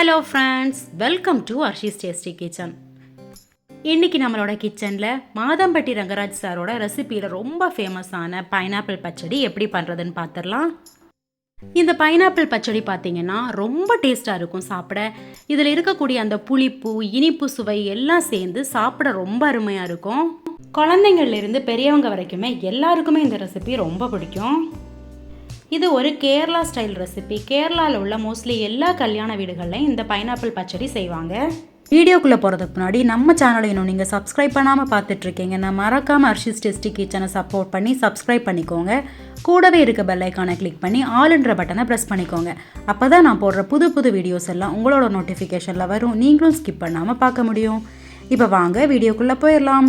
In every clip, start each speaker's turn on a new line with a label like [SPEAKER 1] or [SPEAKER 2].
[SPEAKER 1] Hello friends welcome to Arshi's tasty kitchen இன்னைக்கு நம்மளோட கிச்சனில் மாதம்பட்டி ரங்கராஜ் சாரோட ரெசிபியில் ரொம்ப ஃபேமஸான பைனாப்பிள் பச்சடி எப்படி பண்ணுறதுன்னு பார்த்துடலாம் இந்த பைனாப்பிள் பச்சடி பார்த்தீங்கன்னா ரொம்ப டேஸ்ட்டாக இருக்கும் சாப்பிட. இதில் இருக்கக்கூடிய அந்த புளிப்பு இனிப்பு சுவை எல்லாம் சேர்ந்து சாப்பிட ரொம்ப அருமையாக இருக்கும். குழந்தைங்கள்லேருந்து பெரியவங்க வரைக்குமே எல்லாருக்குமே இந்த ரெசிபி ரொம்ப பிடிக்கும். இது ஒரு கேரளா ஸ்டைல் ரெசிபி. கேரளாவில் உள்ள மோஸ்ட்லி எல்லா கல்யாண வீடுகள்லையும் இந்த பைனாப்பிள் பச்சடி செய்வாங்க. வீடியோக்குள்ளே போகிறதுக்கு முன்னாடி நம்ம சேனலை இன்னும் நீங்கள் சப்ஸ்கிரைப் பண்ணாமல் பார்த்துட்ருக்கீங்க நான் மறக்காமல் அர்ஷிஸ் டெஸ்டி கிச்சனை சப்போர்ட் பண்ணி சப்ஸ்கிரைப் பண்ணிக்கோங்க. கூடவே இருக்க பெல்லைக்கானை கிளிக் பண்ணி ஆளுன்ற பட்டனை ப்ரெஸ் பண்ணிக்கோங்க. அப்போ தான் நான் போடுற புது புது வீடியோஸ் எல்லாம் உங்களோட நோட்டிஃபிகேஷனில் வரும். நீங்களும் ஸ்கிப் பண்ணாமல் பார்க்க முடியும். இப்போ வாங்க வீடியோக்குள்ளே போயிடலாம்.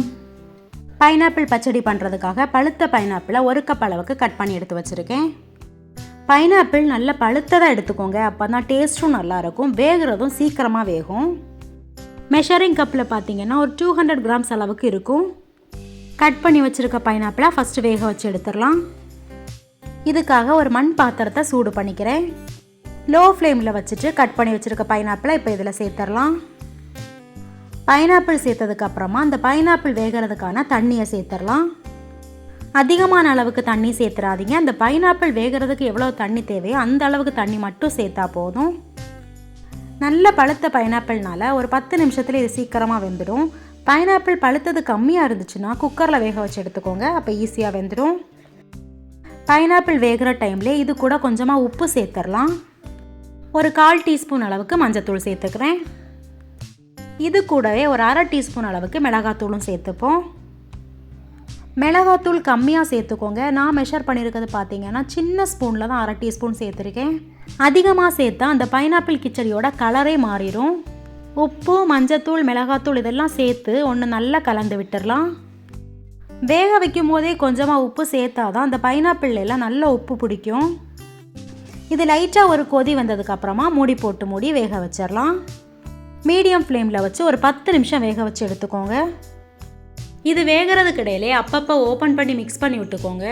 [SPEAKER 1] பைனாப்பிள் பச்சடி பண்ணுறதுக்காக பழுத்த பைனாப்பிளை ஒரு கப் அளவுக்கு கட் பண்ணி எடுத்து வச்சுருக்கேன். பைனாப்பிள் நல்ல பழுத்ததாக எடுத்துக்கோங்க. அப்போ தான் டேஸ்ட்டும் நல்லாயிருக்கும். வேகிறதும் சீக்கிரமாக வேகும். மெஷரிங் கப்பில் பார்த்தீங்கன்னா ஒரு டூ ஹண்ட்ரட் கிராம்ஸ் அளவுக்கு இருக்கும். கட் பண்ணி வச்சுருக்க பைனாப்பிளை ஃபஸ்ட்டு வேக வச்சு எடுத்துடலாம். இதுக்காக ஒரு மண் பாத்திரத்தை சூடு பண்ணிக்கிறேன். லோ ஃப்ளேமில் வச்சுட்டு கட் பண்ணி வச்சுருக்க பைனாப்பிளை இப்போ இதில் சேர்த்துடலாம். பைனாப்பிள் சேர்த்ததுக்கப்புறமா அந்த பைனாப்பிள் வேகிறதுக்கான தண்ணியை சேர்த்துடலாம். அதிகமான அளவுக்கு தண்ணி சேர்த்துறாதீங்க. அந்த பைனாப்பிள் வேகிறதுக்கு எவ்வளோ தண்ணி தேவையோ அந்த அளவுக்கு தண்ணி மட்டும் சேர்த்தா போதும். நல்ல பழுத்த பைனாப்பிள்னால ஒரு பத்து நிமிஷத்தில் இது சீக்கிரமாக வெந்துடும் பைனாப்பிள் பழுத்தது கம்மியாக இருந்துச்சுன்னா குக்கரில் வேக வச்சு எடுத்துக்கோங்க. அப்போ ஈஸியாக வெந்துடும் பைனாப்பிள் வேகிற டைம்லேயே இது கூட கொஞ்சமாக உப்பு சேர்த்துடலாம் ஒரு கால் டீஸ்பூன் அளவுக்கு மஞ்சத்தூள் சேர்த்துக்கிறேன். இது கூடவே ஒரு அரை டீஸ்பூன் அளவுக்கு மிளகாத்தூளும் சேர்த்துப்போம். மிளகாத்தூள் கம்மியாக சேர்த்துக்கோங்க. நான் மெஷர் பண்ணியிருக்கிறது பார்த்தீங்கன்னா சின்ன ஸ்பூனில் தான் அரை டீஸ்பூன் சேர்த்துருக்கேன். அதிகமாக சேர்த்தா அந்த பைனாப்பிள் கிச்சடியோட கலரே மாறிடும் உப்பு மஞ்சத்தூள் மிளகாத்தூள் இதெல்லாம் சேர்த்து ஒன்று நல்லா கலந்து விட்டுடலாம் வேக வைக்கும் போதே கொஞ்சமாக உப்பு சேர்த்தா தான் அந்த பைனாப்பிள் எல்லாம் நல்ல உப்பு பிடிக்கும். இது லைட்டாக ஒரு கொதி வந்ததுக்கப்புறமா மூடி போட்டு மூடி வேக வச்சிடலாம் மீடியம் ஃப்ளேமில் வச்சு ஒரு பத்து நிமிஷம் வேக வச்சு எடுத்துக்கோங்க. இது வேகிறதுக்கு இடையிலே அப்பப்போ ஓப்பன் பண்ணி மிக்ஸ் பண்ணி விட்டுக்கோங்க.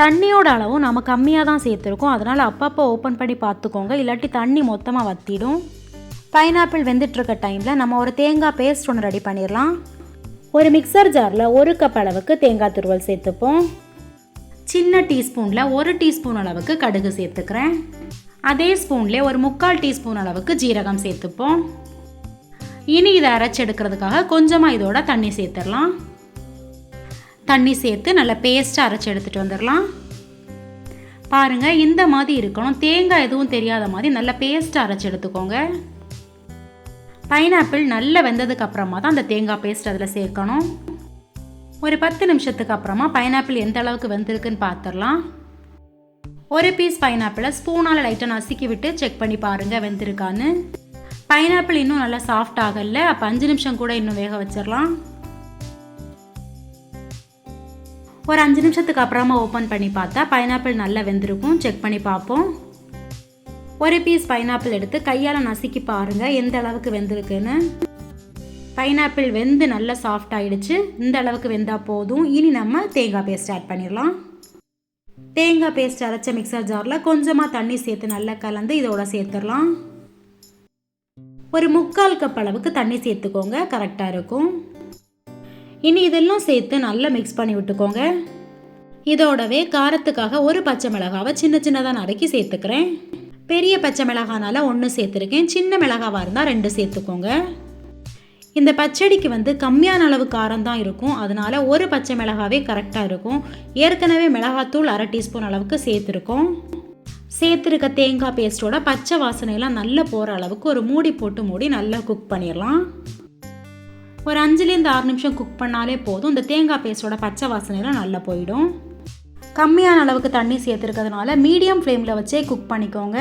[SPEAKER 1] தண்ணியோட அளவும் நம்ம கம்மியாக தான் சேர்த்துருக்கோம். அதனால் அப்பப்போ ஓப்பன் பண்ணி பார்த்துக்கோங்க. இல்லாட்டி தண்ணி மொத்தமாக வத்திடும். பைனாப்பிள் வெந்துட்டுருக்க டைமில் நம்ம ஒரு தேங்காய் பேஸ்ட் ஒன்று ரெடி பண்ணிடலாம் ஒரு மிக்சர் ஜாரில் ஒரு கப் அளவுக்கு தேங்காய் துருவல் சேர்த்துப்போம். சின்ன டீஸ்பூனில் ஒரு டீஸ்பூன் அளவுக்கு கடுகு சேர்த்துக்கிறேன். அதே ஸ்பூன்லேயே ஒரு முக்கால் டீஸ்பூன் அளவுக்கு ஜீரகம் சேர்த்துப்போம். இனி இதை அரைச்சி எடுக்கிறதுக்காக கொஞ்சமாக இதோட தண்ணி சேர்த்துடலாம். தண்ணி சேர்த்து நல்லா பேஸ்ட்டாக அரைச்சி எடுத்துகிட்டு வந்துடலாம். பாருங்கள் இந்த மாதிரி இருக்கணும். தேங்காய் எதுவும் தெரியாத மாதிரி நல்லா பேஸ்ட்டாக அரைச்சி எடுத்துக்கோங்க. பைனாப்பிள் நல்லா வெந்ததுக்கு அப்புறமா தான் அந்த தேங்காய் பேஸ்ட் அதில் சேர்க்கணும். ஒரு பத்து நிமிஷத்துக்கு அப்புறமா பைனாப்பிள் எந்த அளவுக்கு வெந்திருக்குன்னு பார்த்துடலாம் ஒரு பீஸ் பைனாப்பிளை ஸ்பூனால் லைட்டாக நசுக்கி விட்டு செக் பண்ணி பாருங்கள் வெந்திருக்கான்னு. பைனாப்பிள் இன்னும் நல்லா சாஃப்ட் ஆகல. அப்போ அஞ்சு நிமிஷம் கூட இன்னும் வேக வச்சிடலாம் ஒரு அஞ்சு நிமிஷத்துக்கு அப்புறமா ஓப்பன் பண்ணி பார்த்தா பைனாப்பிள் நல்லா வெந்திருக்கும். செக் பண்ணி பார்ப்போம். ஒரு பீஸ் பைனாப்பிள் எடுத்து கையால் நசுக்கி பாருங்கள் எந்த அளவுக்கு வெந்திருக்குன்னு. பைனாப்பிள் வெந்து நல்லா சாஃப்ட் ஆகிடுச்சு இந்த அளவுக்கு வெந்தால் போதும். இனி நம்ம தேங்காய் பேஸ்ட் ஆட் பண்ணிடலாம் தேங்காய் பேஸ்ட் அரைச்ச மிக்சர் ஜாரில் கொஞ்சமாக தண்ணி சேர்த்து நல்லா கலந்து இதோட சேர்த்துடலாம் ஒரு முக்கால் கப் அளவுக்கு தண்ணி சேர்த்துக்கோங்க. கரெக்டாக இருக்கும். இனி இதெல்லாம் சேர்த்து நல்லா மிக்ஸ் பண்ணி விட்டுக்கோங்க. இதோடவே காரத்துக்காக ஒரு பச்சை மிளகாவை சின்ன சின்னதாக நறுக்கி சேர்த்துக்கிறேன். பெரிய பச்சை மிளகானால ஒன்று சேர்த்துருக்கேன். சின்ன மிளகாவாக இருந்தால் ரெண்டு சேர்த்துக்கோங்க. இந்த பச்சடிக்கு வந்து கம்மியான அளவு காரம் தான் இருக்கும். அதனால ஒரு பச்சை மிளகாவே கரெக்டாக இருக்கும். ஏற்கனவே மிளகாத்தூள் அரை டீஸ்பூன் அளவுக்கு சேர்த்துருக்கோம். சேர்த்துருக்க தேங்காய் பேஸ்ட்டோட பச்சை வாசனையெல்லாம் நல்லா போகிற அளவுக்கு ஒரு மூடி போட்டு மூடி நல்லா குக் பண்ணிடலாம். ஒரு அஞ்சுலேருந்து ஆறு நிமிஷம் குக் பண்ணாலே போதும். இந்த தேங்காய் பேஸ்ட்டோட பச்சை வாசனையெல்லாம் நல்லா போயிடும். கம்மியான அளவுக்கு தண்ணி சேர்த்துருக்கிறதுனால மீடியம் ஃப்ளேமில் வச்சே குக் பண்ணிக்கோங்க.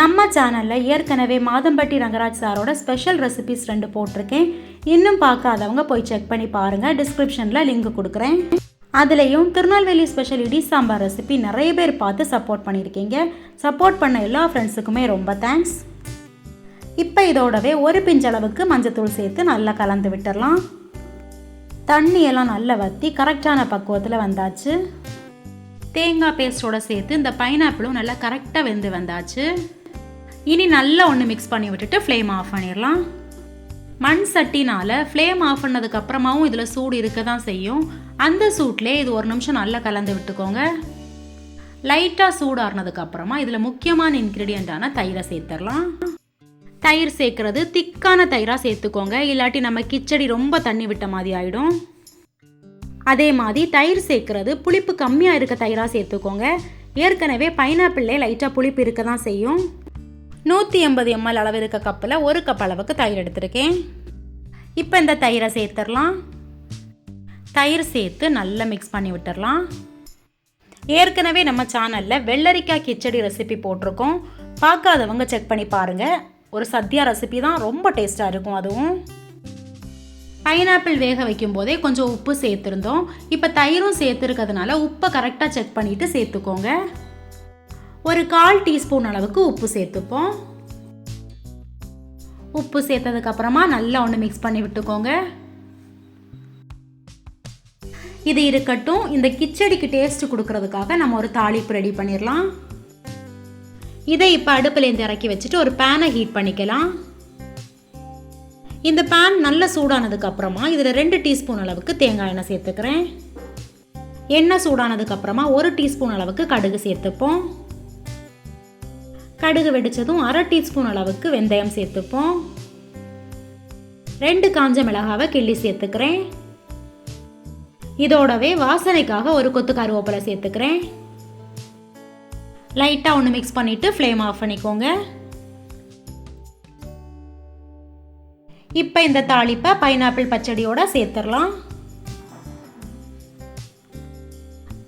[SPEAKER 1] நம்ம சேனலில் ஏற்கனவே மாதம்பட்டி ரங்கராஜ் சாரோட ஸ்பெஷல் ரெசிபிஸ் ரெண்டு போட்டிருக்கேன். இன்னும் பார்க்காதவங்க போய் செக் பண்ணி பாருங்கள் டிஸ்கிரிப்ஷனில் லிங்க் கொடுக்குறேன். அதுலேயும் திருநெல்வேலி ஸ்பெஷல் இடி சாம்பார் ரெசிபி நிறைய பேர் பார்த்து சப்போர்ட் பண்ணியிருக்கீங்க. சப்போர்ட் பண்ண எல்லா ஃப்ரெண்ட்ஸுக்குமே ரொம்ப தேங்க்ஸ் இப்போ இதோடவே ஒரு பிஞ்சளவுக்கு மஞ்சத்தூள் சேர்த்து நல்லா கலந்து விட்டுடலாம் தண்ணியெல்லாம் நல்லா வற்றி கரெக்டான பக்குவத்தில் வந்தாச்சு. தேங்காய் பேஸ்ட்டோடு சேர்த்து இந்த பைனாப்பிளும் நல்லா கரெக்டாக வெந்து வந்தாச்சு. இனி நல்லா ஒன்று மிக்ஸ் பண்ணி விட்டுட்டு ஃப்ளேம் ஆஃப் பண்ணிடலாம். மண் சட்டினால் ஃப்ளேம் ஆஃப் பண்ணதுக்கு அப்புறமாவும் இதில் சூடு இருக்க தான் செய்யும். அந்த சூட்லேயே இது ஒரு நிமிஷம் நல்லா கலந்து விட்டுக்கோங்க. லைட்டாக சூடாறினதுக்கு அப்புறமா இதில் முக்கியமான இன்க்ரீடியண்ட்டான தயிரை சேர்த்துடலாம். தயிர் சேர்க்குறது திக்கான தயிராக சேர்த்துக்கோங்க. இல்லாட்டி நம்ம கிச்சடி ரொம்ப தண்ணி விட்ட மாதிரி ஆகிடும் அதே மாதிரி தயிர் சேர்க்குறது புளிப்பு கம்மியாக இருக்க தயிராக சேர்த்துக்கோங்க. ஏற்கனவே பைனாப்பிள்லே லைட்டாக புளிப்பு இருக்க தான் செய்யும். நூற்றி எண்பது எம்எல் அளவு இருக்க கப்பில் ஒரு கப் அளவுக்கு தயிர் எடுத்திருக்கேன். இப்போ இந்த தயிரை சேர்த்துடலாம். தயிர் சேர்த்து நல்லா மிக்ஸ் பண்ணி விட்டுறலாம் ஏற்கனவே நம்ம சேனலில் வெள்ளரிக்காய் கிச்சடி ரெசிபி போட்டிருக்கோம். பார்க்காதவங்க செக் பண்ணி பாருங்கள் ஒரு சத்யா ரெசிபி தான் ரொம்ப டேஸ்ட்டாக இருக்கும் அதுவும். பைனாப்பிள் வேக வைக்கும் போதே கொஞ்சம் உப்பு சேர்த்துருந்தோம். இப்போ தயிரும் சேர்த்துருக்கிறதுனால உப்பை கரெக்டாக செக் பண்ணிவிட்டு சேர்த்துக்கோங்க. ஒரு கால் டீஸ்பூன் அளவுக்கு உப்பு சேர்த்துப்போம். உப்பு சேர்த்ததுக்கப்புறமா நல்லா ஒன்று மிக்ஸ் பண்ணி விட்டுக்கோங்க. இது இருக்கட்டும். இந்த கிச்சடிக்கு டேஸ்ட் கொடுக்கறதுக்காக நம்ம ஒரு தாளிப்பு ரெடி பண்ணிடலாம் இதை இப்போ அடுப்புலேருந்து இறக்கி வச்சுட்டு ஒரு பேனை ஹீட் பண்ணிக்கலாம். இந்த பேன் நல்ல சூடானதுக்கப்புறமா இதில் ரெண்டு டீஸ்பூன் அளவுக்கு தேங்காய் எண்ணெய் சேர்த்துக்கிறேன். எண்ணெய் சூடானதுக்கப்புறமா ஒரு டீஸ்பூன் அளவுக்கு கடுகு சேர்த்துப்போம். கடுகு வெடிச்சதும் அரை டீஸ்பூன் அளவுக்கு வெந்தயம் சேர்த்துப்போம். ரெண்டு காஞ்ச மிளகாவை கிள்ளி சேர்த்துக்கிறேன். இதோடவே வாசனைக்காக ஒரு கொத்து கருவேப்பிலை சேர்த்துக்கிறேன். லைட்டாக ஒன்று மிக்ஸ் பண்ணிவிட்டு ஃப்ளேம் ஆஃப் பண்ணிக்கோங்க. இப்போ இந்த தாளிப்பை பைனாப்பிள் பச்சடியோட சேர்த்துடலாம்.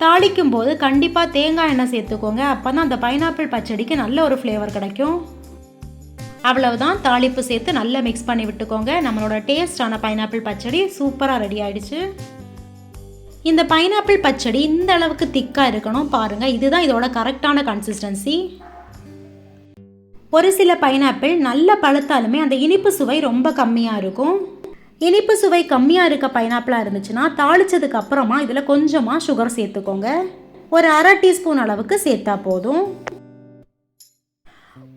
[SPEAKER 1] தாளிக்கும் போது கண்டிப்பாக தேங்காய் எண்ணெய் சேர்த்துக்கோங்க. அப்போ தான் அந்த பைனாப்பிள் பச்சடிக்கு நல்ல ஒரு ஃப்ளேவர் கிடைக்கும். அவ்வளவுதான் தாளிப்பு சேர்த்து நல்லா மிக்ஸ் பண்ணி விட்டுக்கோங்க. நம்மளோட டேஸ்டான பைனாப்பிள் பச்சடி சூப்பராக ரெடி ஆயிடுச்சு. இந்த பைனாப்பிள் பச்சடி இந்த அளவுக்கு திக்காக இருக்கணும். பாருங்கள் இதுதான் இதோட கரெக்டான கன்சிஸ்டன்சி ஒரு சில பைனாப்பிள் நல்ல பழுத்தாலுமே அந்த இனிப்பு சுவை ரொம்ப கம்மியாக இருக்கும். இனிப்பு சுவை கம்மியாக இருக்க பைனாப்பிளாக இருந்துச்சுன்னா தாளிச்சதுக்கு அப்புறமா இதில் கொஞ்சமாக சுகர் சேர்த்துக்கோங்க. ஒரு அரை டீஸ்பூன் அளவுக்கு சேர்த்தா போதும்.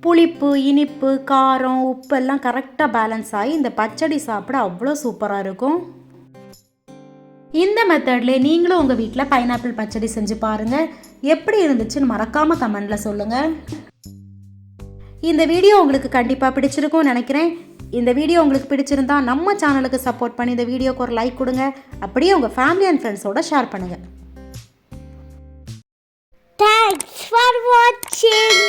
[SPEAKER 1] புளிப்பு இனிப்பு காரம் உப்பு எல்லாம் கரெக்டாக பேலன்ஸ் ஆகி இந்த பச்சடி சாப்பிட அவ்வளோ சூப்பராக இருக்கும். இந்த மெத்தட்லேயே நீங்களும் உங்கள் வீட்டில் பைனாப்பிள் பச்சடி செஞ்சு பாருங்கள் எப்படி இருந்துச்சுன்னு மறக்காமல் கமெண்டில் சொல்லுங்கள் இந்த வீடியோ உங்களுக்கு கண்டிப்பாக பிடிச்சிருக்கும்னு நினைக்கிறேன். இந்த வீடியோ உங்களுக்கு பிடிச்சிருந்தா நம்ம சேனலுக்கு சப்போர்ட் பண்ணி இந்த வீடியோக்கு ஒரு லைக் கொடுங்க. அப்படியே உங்கள் ஃபேமிலி அண்ட் ஃப்ரெண்ட்ஸோட ஷேர் பண்ணுங்கள் தேங்க்ஸ் ஃபார் வாட்சிங்